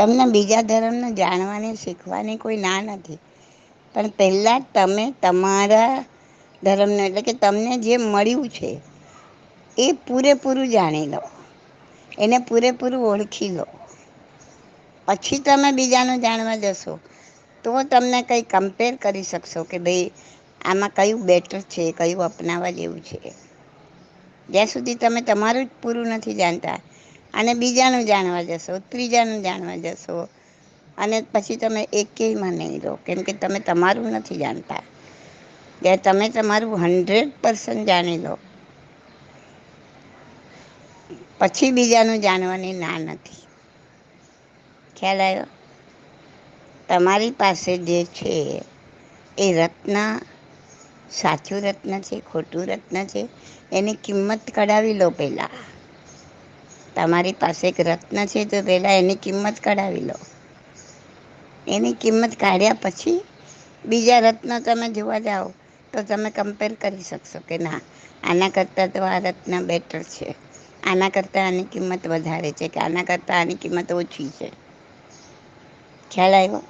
તમને બીજા ધર્મને જાણવાની, શીખવાની કોઈ ના નથી. પણ પહેલા તમે તમારા ધર્મને, એટલે કે તમને જે મળ્યું છે, એ પૂરેપૂરું જાણી લો. એને પૂરેપૂરું ઓળખી લો. પછી તમે બીજાનું જાણવા જશો, તો તમને કંઈ કમ્પેર કરી શકશો કે ભાઈ આમાં કયું બેટર છે, કયું અપનાવવા જેવું છે. જ્યાં સુધી તમે તમારું જ પૂરું નથી જાણતા અને બીજાનું જાણવા જશો, ત્રીજાનું જાણવા જશો. અને પછી તમે એકેયમાં નહીં રહો, કેમ કે તમે તમારું નથી જાણતા. કે તમે તમારું હન્ડ્રેડ પર્સન્ટ જાણી લો. પછી બીજાનું જાણવાની ના નથી. ખ્યાલ આવ્યો? તમારી પાસે જે છે, એ રત્ન, સાચું રત્ન છે, ખોટું રત્ન છે, એની કિંમત કઢાવી લો પેલા તમારી પાસે એક રત્ન છે, તો પહેલાં એની કિંમત કઢાવી લો. એની કિંમત કાઢ્યા પછી બીજા રત્ન તમે જોવા જાવ તો તમે કમ્પેર કરી શકશો કે ના, આના કરતાં તો આ રત્ન બેટર છે. આના કરતાં આની કિંમત વધારે છે, કે આના કરતાં આની કિંમત ઓછી છે. ખ્યાલ આવ્યો?